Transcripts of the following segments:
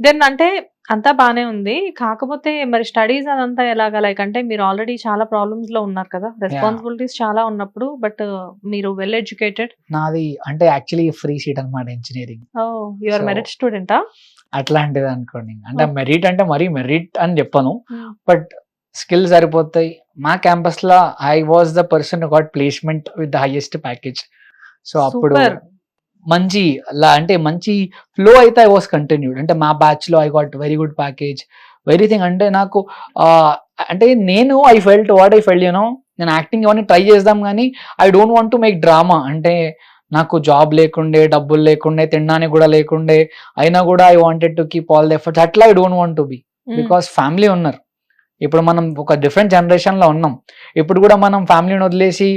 Then అంటే అంతా బానే ఉంది. కాకపోతే మరి స్టడీస్ అదంతా ఎలాగా? లైక్ అంటే మీరు ఆల్రెడీ చాలా ప్రాబ్లమ్స్లో ఉన్నారు కదా? రెస్పాన్సిబిలిటీస్ చాలా ఉన్నప్పుడు బట్ మీరు వెల్ ఎడ్యుకేటెడ్ నాది అంటే యాక్చువల్లీ ఫ్రీ సీట్ అనమాట ఇంజనీరింగ్ ఓ యువర్ మెరిట్ స్టూడెంటా అట్లాంటిది అనుకోండి. అంటే. మెరిట్ అంటే మరీ మెరిట్ అని చెప్పను. Hmm. బట్ స్కిల్ సరిపోతాయి. మా క్యాంపస్లో I was the person got placement with the highest package so అప్పుడు. మంచి లా- అంటే మంచి ఫ్లో అయితే ఐ వాస్ కంటిన్యూడ్ అంటే మా బ్యాచ్లో I got very good package everything అంటే నాకు అంటే నేను I felt what I felt you know నేను యాక్టింగ్ ఇవన్నీ ట్రై చేద్దాం కానీ I don't want to make drama అంటే నాకు జాబ్ లేకుండే డబ్బులు లేకుండే తినడానికి కూడా లేకుండే అయినా కూడా I wanted to keep all the efforts అట్లా I don't want to be. Because family ఉన్నారు. ఇప్పుడు మనం ఒక డిఫరెంట్ జనరేషన్లో ఉన్నాం. ఇప్పుడు కూడా మనం ఫ్యామిలీని వదిలేసి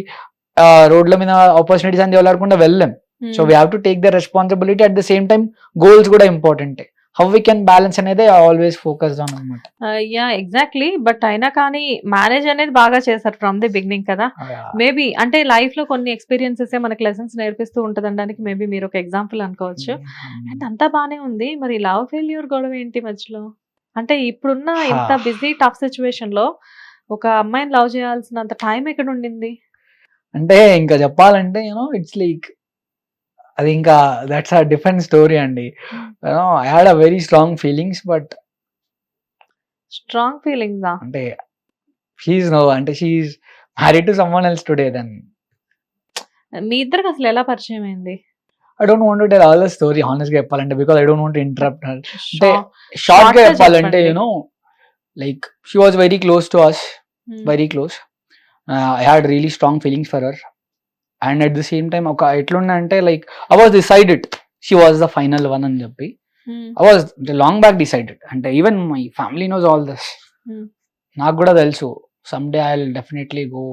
రోడ్ల మీద ఆపర్చునిటీస్ అని ఎవలాడకుండా వెళ్ళలేం. Hmm. So we have to take the responsibility at the same time goals కూడా important how we can balance అనేది ఆల్వేస్ ఫోకస్ ఆన్ అనమాట యా ఎగ్జాక్ట్లీ బట్ అయినా కానీ మేనేజ్ అనేది బాగా చేశారు ఫ్రమ్ ది బిగినింగ్ కదా. మేబీ అంటే లైఫ్లో కొన్ని ఎక్స్పీరియన్సెస్ మనకి లెసన్స్ నేర్పిస్తూ ఉంటదనడానికి మేబీ మీరు ఒక ఎగ్జాంపుల్ అనుకోవచ్చు. అండ్ అంతా బానే ఉంది. మరి లవ్ ఫెయిల్యూర్ గొడవ ఏంటి మధ్యలో? అంటే ఇప్పుడున్న ఇంత హా. బిజీ టఫ్ సిచ్యువేషన్లో ఒక అమ్మాయిని లవ్ చేయాల్సినంత టైం ఎక్కడ ఉండింది? అంటే ఇంకా చెప్పాలంటే యూనో ఇట్స్ లైక్ అది ఇంకా దట్స్ అ డిఫరెంట్ స్టోరీ అండి. I had a very strong feelings but strong feelings అంటే షీఈ్ నో అంటే she's married to someone else today then మీ ఇద్దరికి అసలు ఎలా పరిచయం అయింది? I don't want to tell all the story హానెస్ట్గా చెప్పాలంటే because I don't want interrupt her అంటే షార్ట్గా చెప్పాలంటే. You know like she was very close to us. Very close I had really strong feelings for her and at the same time ఒక ఎట్లుండే అంటే like I was decided she was the final one అని చెప్పి. I was long back decided అంటే even my family knows all this. నాకు కూడా తెలుసు. Some day I definitely go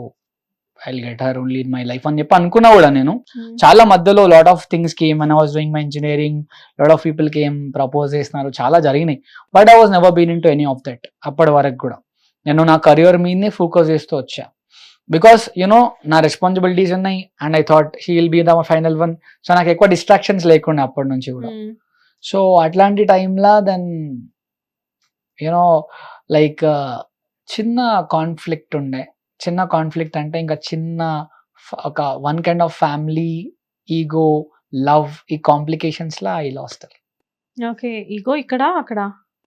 I get her only in my life అని చెప్పి అనుకున్నా కూడా నేను. Hmm. చాలా మధ్యలో లాట్ ఆఫ్ థింగ్స్కి ఏమైనా was doing my engineering lot of పీపుల్కి ఏం ప్రపోజ్ చేస్తున్నారు. చాలా జరిగినాయి. But I was never been into any of that అప్పటి వరకు కూడా. నేను నా కెరియర్ మీదనే ఫోకస్ చేస్తూ వచ్చా. బికాస్ యునో నా రెస్పాన్సిబిలిటీస్ ఉన్నాయి and I thought she will be the final one so నాకు ఎక్కువ డిస్ట్రాక్షన్స్ లేకుండా అప్పటి నుంచి కూడా. Hmm. సో అట్లాంటి టైంలో దెన్ యూనో లైక్ చిన్న కాన్ఫ్లిక్ట్ ఉండే. చిన్న కాన్ఫ్లిక్ట్ అంటే ఇంకా చిన్న ఒక one kind of family ego love ఈ కాంప్లికేషన్స్ లా ఐ లాస్ట్ ఓకే ఇగో ఇక్కడ అక్కడ?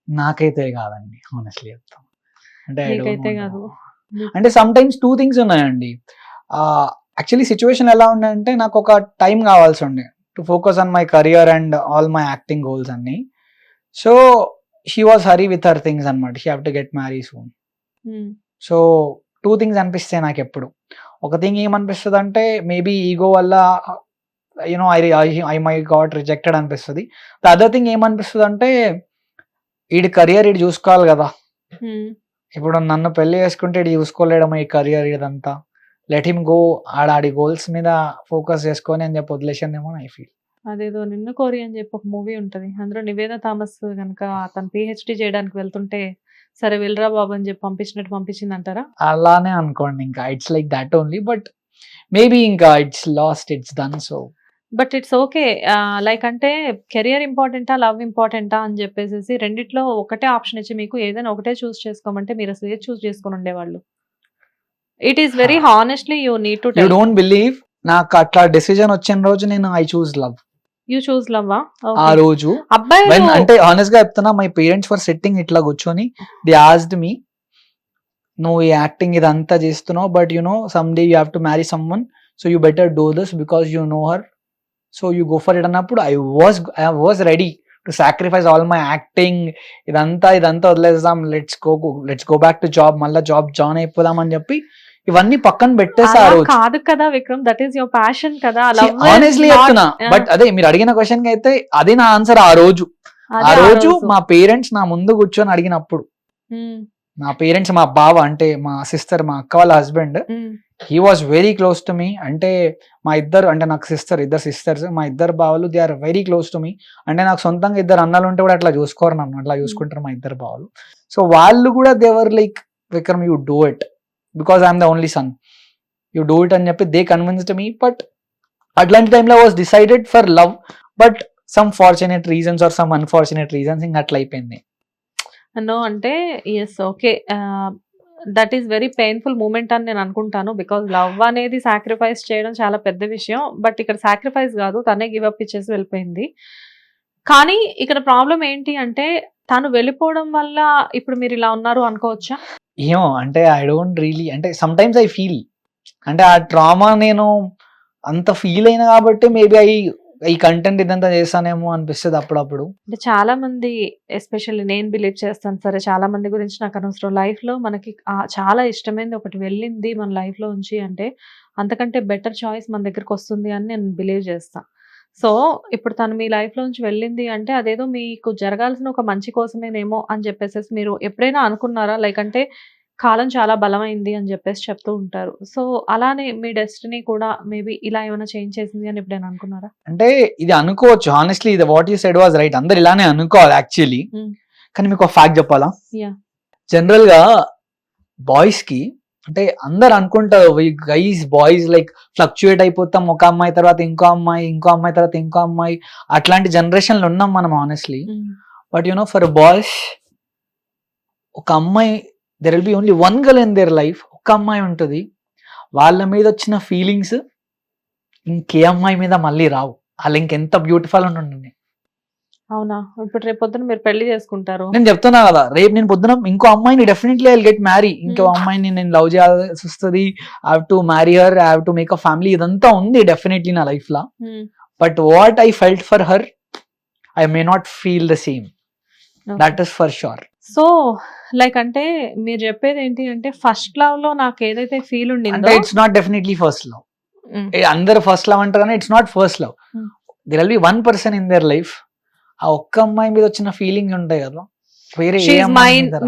నాకైతే కాదండి ఆనెస్ట్లీ చెప్తాను అంటే కాదు. To- అంటే సమ్ టైమ్స్ టూ థింగ్స్ ఉన్నాయండి. యాక్చువల్లీ సిచ్యువేషన్ ఎలా ఉండే నాకు ఒక టైం కావాల్సి ఉండే. To focus on my career and all my acting goals అన్ని. So she was hurry with her things అనమాట she have to get marry soon. Hmm. So two things అనిపిస్తాయి నాకు ఎప్పుడు. ఒక థింగ్ ఏమనిపిస్తుంది అంటే మేబీ ఈగో వల్ల you know I I my got rejected అనిపిస్తుంది. ద అదర్ థింగ్ ఏమనిపిస్తుంది అంటే ఈడి కెరియర్ ఈడు చూసుకోవాలి కదా. Hmm. ఇప్పుడు నన్ను పెళ్ళి చేసుకుంటే ఇది చూసుకోలేడమో ఈ కెరియర్ ఇదంతా. లెట్ హిమ్ గో ఆడ ఆడి గోల్స్ మీద ఫోకస్ చేసుకొని అని చెప్పి వదిలేసిందేమో ఐ ఫీల్ అదేదో నిన్ను కోరి అని చెప్పి ఒక మూవీ ఉంటది. అందులో నివేద థామస్ గనక తను పిహెచ్డి చేయడానికి వెళ్తుంటే సరే వెళ్ళరా బాబు అని చెప్పి పంపించినట్టు పంపించింది అంటారా అలానే అనుకోండి ఇంకా. It's like that only but maybe ఇంకా it's lost it's done so but it's okay. Like అంటే కెరియర్ ఇంపార్టెంటా లవ్ ఇంపార్టెంటా అని చెప్పేసి రెండిట్లో ఒకటే ఆప్షన్ ఇచ్చి మీకు ఏదైనా ఒకటే చూస్ చేసుకోమంటే మీరు అసలు ఏది చూస్ చేసుకొని ఉండేవాళ్ళు. It is very honestly you need to you don't believe నాకు అట్లా డెసిజన్ వచ్చిన రోజు నేను I choose love you choose love ఆ? రోజు అబ్బాయి అంటే ఆనెస్ట్గా చెప్తున్నా మై పేరెంట్స్ ఫర్ సెట్టింగ్ ఇట్లా కూర్చొని ది ఆస్డ్ మీ నువ్వు ఈ యాక్టింగ్ ఇదంతా చేస్తున్నావు but you know some day you have to marry someone so you better do this because you know her so you go for it అన్నప్పుడు I was I was ready to sacrifice all my acting ఇదంతా ఇదంతా వదిలేద్దాం. Let's go let's go back to job మళ్ళీ job join అయిపోదాం అని చెప్పి ఇవన్నీ పక్కన పెట్టేసి ఆ అలా రోజు కాదు కదా Vikram that is your passion కదా. ఆనెస్ట్లీ చెప్తున్నా బట్ అదే మీరు అడిగిన క్వశ్చన్కి అయితే అదే నా ఆన్సర్ ఆ రోజు. ఆ రోజు మా పేరెంట్స్ నా ముందు కూర్చొని అడిగినప్పుడు. నా పేరెంట్స్ మా బావ అంటే మా సిస్టర్ మా అక్క వాళ్ళ husband he was very close to me అంటే మా ఇద్దరు అంటే నాకు సిస్టర్ ఇద్దరు సిస్టర్స్ మా ఇద్దరు బావలు they are very close to me అంటే నాకు సొంతంగా ఇద్దరు అన్నలు ఉంటే కూడా అట్లా చూసుకోరు నన్ను. అట్లా చూసుకుంటారు మా ఇద్దరు బావలు. సో వాళ్ళు కూడా they were like Vikram you do it because I'm the only son you do it అని చెప్పి దే కన్విన్స్డ్ మీ బట్ అట్లాంటి టైంలో was decided for love but some fortunate reasons or some unfortunate reasons ఇంకా అట్లా అయిపోయింది. No అంటే yes okay that is very painful moment అని నేను అనుకుంటాను. బికాజ్ లవ్ అనేది సాక్రిఫైస్ చేయడం చాలా పెద్ద విషయం. బట్ ఇక్కడ సాక్రిఫైస్ కాదు తనే గివ్ అప్ ఇచ్చేసి వెళ్ళిపోయింది. కానీ ఇక్కడ ప్రాబ్లం ఏంటి అంటే తను వెళ్ళిపోవడం వల్ల ఇప్పుడు మీరు ఇలా ఉన్నారు అనుకోవచ్చా? ఏమో అంటే ఐ డోంట్ రియలీ అంటే సమ్ టైమ్స్ ఐ ఫీల్ అంటే ఆ ట్రామా నేను అంత ఫీల్ అయినా కాబట్టి మేబీ ఐ ఈ కంటెంట్ ఇదంతా చేస్తానేమో అనిపిస్తుంది అప్పుడప్పుడు. అంటే చాలా మంది ఎస్పెషల్లీ నేను బిలీవ్ చేస్తాను సరే చాలా మంది గురించి నాకు అనవసరం. లైఫ్లో మనకి చాలా ఇష్టమైనది ఒకటి వెళ్ళింది మన లైఫ్లో ఉంచి అంటే అంతకంటే బెటర్ చాయిస్ మన దగ్గరకు వస్తుంది అని నేను బిలీవ్ చేస్తాను సో ఇప్పుడు తను మీ లైఫ్లో నుంచి వెళ్ళింది అంటే అదేదో మీకు జరగాల్సిన ఒక మంచి కోసమేనేమో అని చెప్పేసి మీరు ఎప్పుడైనా అనుకున్నారా? లైక్ అంటే కాలం చాలా బలమైంది అని చెప్పేసి చెప్తూ ఉంటారు. సో అలానే మీ డెస్టినీ కూడా మేబీ ఇలా ఏమైనా చేంజ్ చేసింది అని ఎప్పుడైనా అనుకున్నారా? అంటే ఇది అనుకోవచ్చు. హానెస్ట్లీ ఇది what you said was right అందరు ఇలానే అనుకోవాలి యాక్చువల్లీ. కానీ మీకు ఒక ఫ్యాక్ట్ చెప్పాలా. జనరల్గా బాయ్స్కి అంటే అందరు అనుకుంటారు గైస్ బాయ్స్ లైక్ ఫ్లక్చుయేట్ అయిపోతాం. ఒక అమ్మాయి తర్వాత ఇంకో అమ్మాయి ఇంకో అమ్మాయి తర్వాత ఇంకో అమ్మాయి. అట్లాంటి జనరేషన్లో ఉన్నాం మనం honestly but you know for boys ఒక అమ్మాయి there will be only one girl in their life ఒక అమ్మాయి ఉంటుంది. వాళ్ళ మీద వచ్చిన ఫీలింగ్స్ ఇంకే అమ్మాయి మీద మళ్ళీ రావు. వాళ్ళు ఇంకెంత బ్యూటిఫుల్ ఉంటుంది. అవునా? ఇప్పుడు రేపు పొద్దున మీరు పెళ్ళి చేసుకుంటారు. నేను చెప్తున్నా కదా రేపు నేను పొద్దున ఇంకో అమ్మాయిని డెఫినెట్లీ ఐ గెట్ మ్యారీ ఇంకో. అమ్మాయిని నేను లవ్ చేయాల్సి వస్తుంది I to marry her I have to make a family ఇదంతా ఉంది డెఫినెట్లీ నా life law. But what I felt for her I may not feel the same that is for sure so like అంటే మీరు చెప్పేది ఏంటి అంటే first లవ్లో నాకు ఏదైతే ఫీల్ అంటే ఉండిందో it's not definitely first love. అందరు ఫస్ట్ లవ్ అంటారు కానీ it's not first love. There will be one person in their life ఆ ఒక్క అమ్మాయి మీద వచ్చిన ఫీలింగ్ ఉంటాయి కదా వేరే.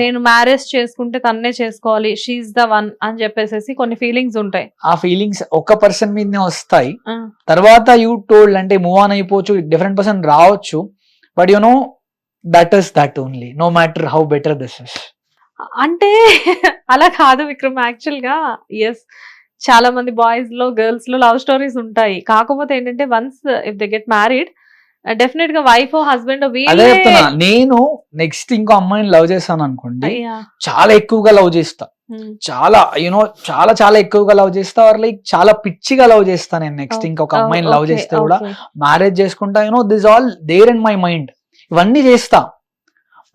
నేను మ్యారేజ్ చేసుకుంటే తన్నే చేసుకోవాలి షీఈ్ ద వన్ అని చెప్పేసి కొన్ని ఫీలింగ్స్ ఉంటాయి ఆ ఫీలింగ్స్ ఒక్క పర్సన్ మీదనే వస్తాయి. తర్వాత యూ టోల్డ్ అంటే మూవ్ ఆన్ అయిపోవచ్చు డిఫరెంట్ పర్సన్ రావచ్చు but you know that is that only no matter how better this is అంటే అలా కాదు విక్రమ్ యాక్చువల్గా ఎస్ చాలా మంది బాయ్స్లో గర్ల్స్లో లవ్ స్టోరీస్ ఉంటాయి. కాకపోతే ఏంటంటే once if they get married డెఫినెట్గా వైఫ్ హస్బెండ్ అదే చెప్తున్నా నేను నెక్స్ట్ ఇంకో అమ్మాయిని లవ్ చేస్తాను అనుకోండి చాలా ఎక్కువగా లవ్ చేస్తా. చాలా యునో చాలా చాలా ఎక్కువగా లవ్ చేస్తా ఆర్ లైక్ చాలా పిచ్చిగా లవ్ చేస్తా నేను నెక్స్ట్ ఇంకొక అమ్మాయిని లవ్ చేస్తే కూడా మ్యారేజ్ చేసుకుంటా you know this all there in my mind ఇవన్నీ చేస్తా.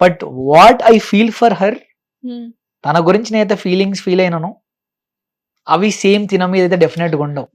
But what I feel for her తన గురించి నేనైతే ఫీలింగ్స్ ఫీల్ అయినాను అవి సేమ్ తిన మీద అయితే డెఫినెట్గా ఉండవు.